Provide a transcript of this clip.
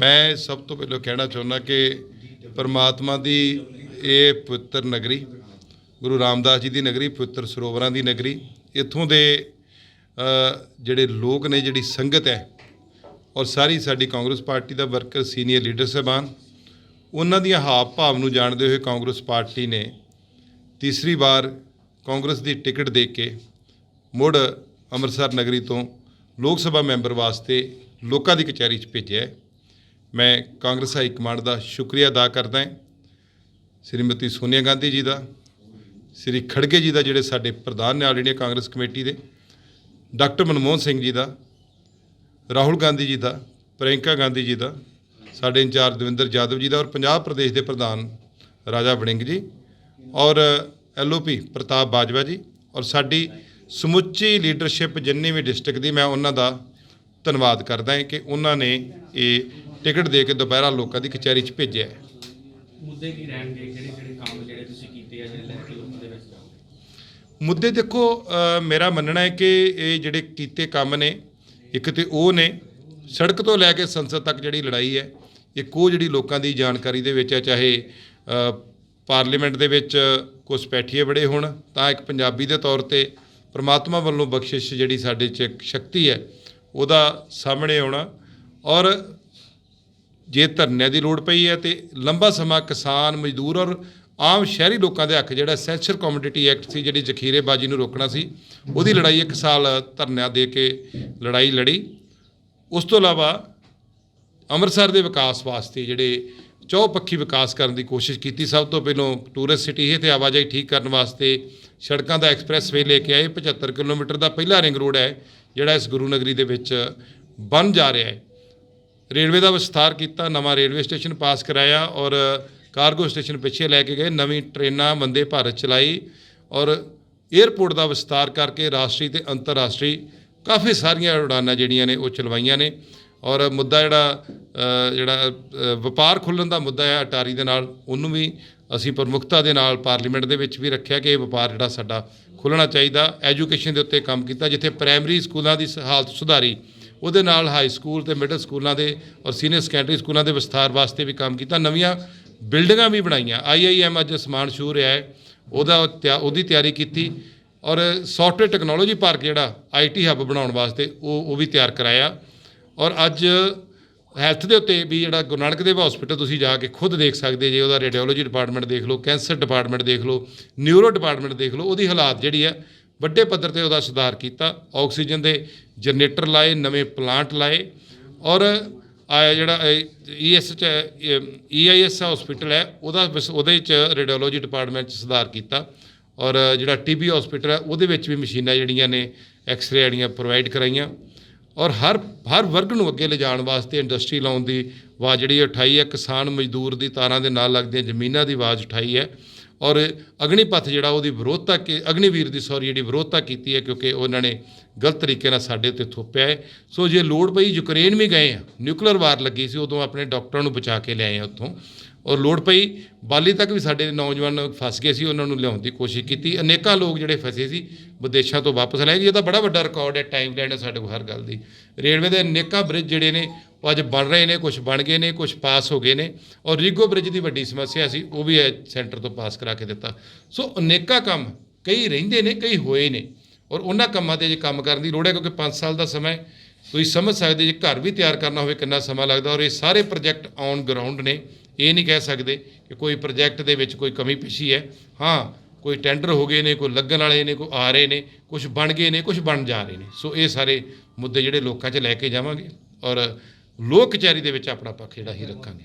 ਮੈਂ ਸਭ ਤੋਂ ਪਹਿਲਾਂ ਕਹਿਣਾ ਚਾਹੁੰਦਾ ਕਿ ਪਰਮਾਤਮਾ ਦੀ ਇਹ ਪਵਿੱਤਰ ਨਗਰੀ, ਗੁਰੂ ਰਾਮਦਾਸ ਜੀ ਦੀ ਨਗਰੀ, ਪਵਿੱਤਰ ਸਰੋਵਰਾਂ ਦੀ ਨਗਰੀ, ਇੱਥੋਂ ਦੇ ਜਿਹੜੇ ਲੋਕ ਨੇ, ਜਿਹੜੀ ਸੰਗਤ ਹੈ, ਔਰ ਸਾਰੀ ਸਾਡੀ ਕਾਂਗਰਸ ਪਾਰਟੀ ਦਾ ਵਰਕਰ ਸੀਨੀਅਰ ਲੀਡਰ ਸਾਹਿਬਾਨ, ਉਹਨਾਂ ਦੀਆਂ ਹਾਵ ਭਾਵ ਨੂੰ ਜਾਣਦੇ ਹੋਏ ਕਾਂਗਰਸ ਪਾਰਟੀ ਨੇ ਤੀਸਰੀ ਵਾਰ ਕਾਂਗਰਸ ਦੀ ਟਿਕਟ ਦੇ ਕੇ ਮੁੜ ਅੰਮ੍ਰਿਤਸਰ ਨਗਰੀ ਤੋਂ ਲੋਕ ਸਭਾ ਮੈਂਬਰ ਵਾਸਤੇ ਲੋਕਾਂ ਦੀ ਕਚਹਿਰੀ 'ਚ ਭੇਜਿਆ ਮੈਂ ਕਾਂਗਰਸ ਹਾਈ ਕਮਾਂਡ ਦਾ ਸ਼ੁਕਰੀਆ ਅਦਾ ਕਰਦਾ ਹਾਂ। ਸ੍ਰੀਮਤੀ ਸੋਨੀਆ ਗਾਂਧੀ ਜੀ ਦਾ, ਸ੍ਰੀ ਖੜਗੇ ਜੀ ਦਾ, ਜਿਹੜੇ ਸਾਡੇ ਪ੍ਰਧਾਨ ਨੇ ਆਲ ਇੰਡੀਆ ਕਾਂਗਰਸ ਕਮੇਟੀ ਦੇ, ਡਾਕਟਰ ਮਨਮੋਹਨ ਸਿੰਘ ਜੀ ਦਾ, ਰਾਹੁਲ ਗਾਂਧੀ ਜੀ ਦਾ, ਪ੍ਰਿਯੰਕਾ ਗਾਂਧੀ ਜੀ ਦਾ, ਸਾਡੇ ਇੰਚਾਰਜ ਦਵਿੰਦਰ ਜਾਦਵ ਜੀ ਦਾ ਔਰ ਪੰਜਾਬ ਪ੍ਰਦੇਸ਼ ਦੇ ਪ੍ਰਧਾਨ ਰਾਜਾ ਵੜਿੰਗ ਜੀ ਔਰ ਐਲਓਪੀ ਪ੍ਰਤਾਪ ਬਾਜਵਾ ਜੀ ਔਰ ਸਾਡੀ ਸਮੁੱਚੀ ਲੀਡਰਸ਼ਿਪ ਜਿੰਨੀ ਵੀ ਡਿਸਟ੍ਰਿਕਟ ਦੀ ਮੈਂ ਉਹਨਾਂ ਦਾ ਧੰਨਵਾਦ ਕਰਦਾ ਹਾਂ ਕਿ ਉਹਨਾਂ ਨੇ ਇਹ ਟਿਕਟ ਦੇ ਕੇ ਦੁਪਹਿਰਾ ਲੋਕਾਂ ਦੀ ਕਚਹਿਰੀ 'ਚ ਭੇਜਿਆ ਹੈ। ਮੁੱਦੇ ਕੀ ਰਹਿਣਗੇ? ਕਿਹੜੇ ਕਿਹੜੇ ਕੰਮ ਜਿਹੜੇ ਤੁਸੀਂ ਕੀਤੇ ਆ ਜਿਹੜੇ ਲੈ ਕੇ ਲੋਕਾਂ ਦੇ ਵਿੱਚ ਜਾਓਗੇ ਮੁੱਦੇ ਦੇਖੋ ਅ, ਮੇਰਾ ਮੰਨਣਾ ਹੈ ਕਿ ਇਹ ਜਿਹੜੇ ਕੀਤੇ ਕੰਮ ਨੇ ਇੱਕ ਤੇ ਉਹ ਨੇ ਸੜਕ ਤੋਂ ਲੈ ਕੇ ਸੰਸਦ ਤੱਕ ਜਿਹੜੀ ਲੜਾਈ ਹੈ ਇੱਕ ਉਹ ਜਿਹੜੀ ਲੋਕਾਂ ਦੀ ਜਾਣਕਾਰੀ ਦੇ ਵਿੱਚ ਹੈ ਚਾਹੇ ਅ, ਪਾਰਲੀਮੈਂਟ ਦੇ ਵਿੱਚ ਕੁਝ ਪੈਠੀਏ ਬੜੇ ਹੋਣ ਤਾਂ ਇੱਕ ਪੰਜਾਬੀ ਦੇ ਤੌਰ ਤੇ ਪ੍ਰਮਾਤਮਾ ਵੱਲੋਂ ਬਖਸ਼ਿਸ਼ ਜਿਹੜੀ ਸਾਡੇ 'ਚ ਇੱਕ ਸ਼ਕਤੀ ਹੈ ਉਹਦਾ ਸਾਹਮਣੇ ਆਉਣਾ ਔਰ ਜੇ ਧਰਨਿਆਂ ਦੀ ਲੋੜ ਪਈ ਹੈ ਤੇ ਲੰਬਾ ਸਮਾਂ ਕਿਸਾਨ, ਮਜ਼ਦੂਰ ਔਰ ਆਮ ਸ਼ਹਿਰੀ ਲੋਕਾਂ ਦੇ ਹੱਕ ਜਿਹੜਾ ਸੈਂਸਰ ਕਮੋਡਿਟੀ ਐਕਟ ਸੀ ਜਿਹੜੀ ਜ਼ਖੀਰੇਬਾਜ਼ੀ ਨੂੰ ਰੋਕਣਾ ਸੀ, ਉਹਦੀ ਲੜਾਈ ਇੱਕ ਸਾਲ ਧਰਨਿਆਂ ਦੇ ਕੇ ਲੜਾਈ ਲੜੀ। ਉਸ ਤੋਂ ਇਲਾਵਾ ਅੰਮ੍ਰਿਤਸਰ ਦੇ ਵਿਕਾਸ ਵਾਸਤੇ ਜਿਹੜੇ ਚੌਪੱਖੀ ਵਿਕਾਸ ਕਰਨ ਦੀ ਕੋਸ਼ਿਸ਼ ਕੀਤੀ, ਸਭ ਤੋਂ ਪਹਿਲਾਂ ਟੂਰਿਸਟ ਸਿਟੀ ਹੈ ਤੇ ਆਵਾਜਾਈ ਠੀਕ ਕਰਨ ਵਾਸਤੇ ਸੜਕਾਂ ਦਾ ਐਕਸਪ੍ਰੈਸ ਵੇ ਲੈ ਕੇ ਆਏ 75 ਕਿਲੋਮੀਟਰ ਦਾ ਪਹਿਲਾ ਰਿੰਗ ਰੋਡ ਹੈ ਜਿਹੜਾ ਇਸ ਗੁਰੂ ਨਗਰੀ ਦੇ ਵਿੱਚ ਬਣ ਜਾ ਰਿਹਾ ਹੈ। ਰੇਲਵੇ ਦਾ ਵਿਸਥਾਰ ਕੀਤਾ, ਨਵਾਂ ਰੇਲਵੇ ਸਟੇਸ਼ਨ ਪਾਸ ਕਰਾਇਆ ਔਰ ਕਾਰਗੋ ਸਟੇਸ਼ਨ ਪਿੱਛੇ ਲੈ ਕੇ ਗਏ, ਨਵੀਂ ਟ੍ਰੇਨਾਂ ਵੰਦੇ ਭਾਰਤ ਚਲਾਈ ਔਰ 에ਅਰਪੋਰਟ ਦਾ ਵਿਸਥਾਰ ਕਰਕੇ ਰਾਸ਼ਟਰੀ ਤੇ ਅੰਤਰਰਾਸ਼ਟਰੀ ਕਾਫੀ ਸਾਰੀਆਂ ਉਡਾਨਾਂ ਜਿਹੜੀਆਂ ਨੇ ਉਹ ਚਲਵਾਈਆਂ ਨੇ ਔਰ ਮੁੱਦਾ ਜਿਹੜਾ ਜਿਹੜਾ ਵਪਾਰ ਖੁੱਲ੍ਹਣ ਦਾ ਮੁੱਦਾ ਹੈ ਅਟਾਰੀ ਦੇ ਨਾਲ, ਉਹਨੂੰ ਵੀ ਅਸੀਂ ਪ੍ਰਮੁਖਤਾ ਦੇ ਨਾਲ ਪਾਰਲੀਮੈਂਟ ਦੇ ਵਿੱਚ ਵੀ ਰੱਖਿਆ ਕਿ ਇਹ ਵਪਾਰ ਜਿਹੜਾ ਸਾਡਾ ਖੁੱਲ੍ਹਣਾ ਚਾਹੀਦਾ, ਐਜੂਕੇਸ਼ਨ ਦੇ ਉੱਤੇ ਕੰਮ ਕੀਤਾ, ਜਿੱਥੇ ਪ੍ਰਾਇਮਰੀ ਸਕੂਲਾਂ ਦੀ ਸ- ਹਾਲਤ ਸੁਧਾਰੀ ਉਹਦੇ ਨਾਲ ਹਾਈ ਸਕੂਲ ਤੇ ਮਿਡਲ ਸਕੂਲਾਂ ਦੇ ਔਰ ਸੀਨੀਅਰ ਸੈਕੰਡਰੀ ਸਕੂਲਾਂ ਦੇ ਵਿਸਥਾਰ ਵਾਸਤੇ ਵੀ ਕੰਮ ਕੀਤਾ। ਨਵੀਆਂ ਬਿਲਡਿੰਗਾਂ ਵੀ ਬਣਾਈਆਂ। ਆਈਆਈਐਮ ਅੱਜ ਸਮਾਨ ਸ਼ੂਰ ਰਿਹਾ ਹੈ। ਉਹਦਾ ਤਿਆ- ਉਹਦੀ ਤਿਆਰੀ ਕੀਤੀ ਔਰ ਸੌਫਟਵੇਅਰ ਟੈਕਨੋਲੋਜੀ ਪਾਰਕ ਜਿਹੜਾ ਆਈਟੀ ਹੱਬ ਬਣਾਉਣ ਵਾਸਤੇ ਉਹ ਉਹ ਵੀ ਤਿਆਰ ਕਰਾਇਆ। ਔਰ ਅੱਜ ਹੈਲਥ ਦੇ ਉੱਤੇ ਵੀ ਜਿਹੜਾ ਗੁਰੂ ਨਾਨਕ ਦੇਵ ਹਸਪੀਟਲ ਤੁਸੀਂ ਜਾ ਕੇ ਖੁਦ ਦੇਖ ਸਕਦੇ ਜੇ ਉਹਦਾ ਰੇਡੀਓਲੋਜੀ ਡਿਪਾਰਟਮੈਂਟ ਦੇਖ ਲਓ ਕੈਂਸਰ ਡਿਪਾਰਟਮੈਂਟ ਦੇਖ ਲਓ ਨਿਊਰੋ ਡਿਪਾਰਟਮੈਂਟ ਦੇਖ ਲਓ, ਉਹਦੀ ਹਾਲਾਤ ਜਿਹੜੀ ਹੈ ਵੱਡੇ ਪੱਧਰ ਤੇ ਉਹਦਾ ਸੁਧਾਰ ਕੀਤਾ, ਆਕਸੀਜਨ ਦੇ ਜਨਰੇਟਰ ਲਾਏ, ਨਵੇਂ ਪਲਾਂਟ ਲਾਏ ਔਰ ਆ ਜਿਹੜਾ ਈਐਸ ਚ ਈਆਈਐਸ ਹਸਪੀਟਲ ਹੈ, ਉਹਦਾ ਵਿਸ- ਉਹਦੇ ਚ ਰੇਡੀਓਲੋਜੀ ਡਿਪਾਰਟਮੈਂਟ ਚ ਸੁਧਾਰ ਕੀਤਾ ਔਰ ਜਿਹੜਾ ਟੀਬੀ ਹਸਪੀਟਲ ਹੈ, ਉਹਦੇ ਵਿੱਚ ਵੀ ਮਸ਼ੀਨਾਂ ਜਿਹੜੀਆਂ ਨੇ ਐਕਸ-ਰੇ ਜਿਹੜੀਆਂ ਪ੍ਰੋਵਾਈਡ ਕਰਾਈਆਂ ਔਰ ਹਰ ਹਰ ਵਰਗ ਨੂੰ ਅੱਗੇ ਲਿਜਾਣ ਵਾਸਤੇ ਇੰਡਸਟਰੀ ਲਾਉਣ ਦੀ ਆਵਾਜ਼ ਜਿਹੜੀ ਉਠਾਈ ਹੈ, ਕਿਸਾਨ ਮਜ਼ਦੂਰ ਦੀ ਤਾਰਾਂ ਦੇ ਨਾਲ ਲੱਗਦੀਆਂ ਜ਼ਮੀਨਾਂ ਦੀ ਆਵਾਜ਼ ਉਠਾਈ ਹੈ। ਔਰ ਅਗਨੀਪਥ ਜਿਹੜਾ ਉਹਦੀ ਵਿਰੋਧਤਾ ਕਿ ਅਗਨੀਵੀਰ ਦੀ ਸੌਰੀ ਜਿਹੜੀ ਵਿਰੋਧਤਾ ਕੀਤੀ ਹੈ ਕਿਉਂਕਿ ਉਹਨਾਂ ਨੇ ਗਲਤ ਤਰੀਕੇ ਨਾਲ ਸਾਡੇ ਉੱਤੇ ਥੋਪਿਆ ਹੈ। ਸੋ ਜੇ ਲੋੜ ਪਈ ਯੂਕਰੇਨ ਵੀ ਗਏ ਆ, ਨਿਊਕਲੀਅਰ ਵਾਰ ਲੱਗੀ ਸੀ, ਉਦੋਂ ਆਪਣੇ ਡਾਕਟਰਾਂ ਨੂੰ ਬਚਾ ਕੇ ਲਿਆਏ ਆ ਉੱਥੋਂ। ਔਰ ਲੋੜ ਪਈ, ਬਾਲੀ ਤੱਕ ਵੀ ਸਾਡੇ ਨੌਜਵਾਨ ਫਸ ਗਏ ਸੀ, ਉਹਨਾਂ ਨੂੰ ਲਿਆਉਣ ਦੀ ਕੋਸ਼ਿਸ਼ ਕੀਤੀ। ਅਨੇਕਾਂ ਲੋਕ ਜਿਹੜੇ ਫਸੇ ਸੀ, ਵਿਦੇਸ਼ਾਂ ਤੋਂ ਵਾਪਸ ਲੈ ਗਏ। ਇਹ ਤਾਂ ਬੜਾ ਵੱਡਾ ਰਿਕਾਰਡ ਹੈ ਟਾਈਮ ਲੈਣ ਹੈ ਸਾਡੇ ਕੋਲ ਹਰ ਗੱਲ ਦੀ। ਰੇਲਵੇ ਦੇ ਅਨੇਕਾਂ ਬ੍ਰਿਜ ਜਿਹੜੇ ਨੇ, ਉਹ ਅੱਜ ਬਣ ਰਹੇ ਨੇ ਕੁਝ ਬਣ ਗਏ ਨੇ ਕੁਝ ਪਾਸ ਹੋ ਗਏ ਨੇ। ਔਰ ਰੀਗੋ ਬ੍ਰਿਜ ਦੀ ਵੱਡੀ ਸਮੱਸਿਆ ਸੀ, ਉਹ ਵੀ ਇਹ ਸੈਂਟਰ ਤੋਂ ਪਾਸ ਕਰਾ ਕੇ ਦਿੱਤਾ। ਸੋ ਅਨੇਕਾਂ ਕੰਮ ਕਈ ਰਹਿੰਦੇ ਨੇ, ਕਈ ਹੋਏ ਨੇ। ਔਰ ਉਹਨਾਂ ਕੰਮਾਂ ਤੇ ਜੇ ਕੰਮ ਕਰਨ ਦੀ ਲੋੜ ਹੈ, ਕਿਉਂਕਿ 5 ਸਾਲ ਦਾ ਸਮਾਂ ਤੁਸੀਂ ਸਮਝ ਸਕਦੇ ਜੇ ਘਰ ਵੀ ਤਿਆਰ ਕਰਨਾ ਹੋਵੇ, ਕਿੰਨਾ ਸਮਾਂ ਲੱਗਦਾ। ਔਰ ਇਹ ਸਾਰੇ ਪ੍ਰੋਜੈਕਟ ਔਨ ਗਰਾਊਂਡ ਨੇ। ਇਹ ਨਹੀਂ ਕਹਿ ਸਕਦੇ ਕਿ ਕੋਈ ਪ੍ਰੋਜੈਕਟ ਦੇ ਵਿੱਚ ਕੋਈ ਕਮੀ ਪੇਸ਼ੀ ਹੈ। ਹਾਂ, ਕੋਈ ਟੈਂਡਰ ਹੋ ਗਏ ਨੇ, ਕੋਈ ਲੱਗਣ ਵਾਲੇ ਨੇ, ਕੋਈ ਆ ਰਹੇ ਨੇ ਕੁਝ ਬਣ ਗਏ ਨੇ ਕੁਝ ਬਣ ਜਾ ਰਹੇ ਨੇ। ਸੋ ਇਹ ਸਾਰੇ ਮੁੱਦੇ ਜਿਹੜੇ ਲੋਕਾਂ 'ਚ ਲੈ ਕੇ ਜਾਵਾਂਗੇ ਔਰ ਲੋਕ ਕਚਹਿਰੀ ਦੇ ਵਿੱਚ ਆਪਣਾ ਪੱਖ ਜਿਹੜਾ ਹੀ ਰੱਖਾਂਗੇ।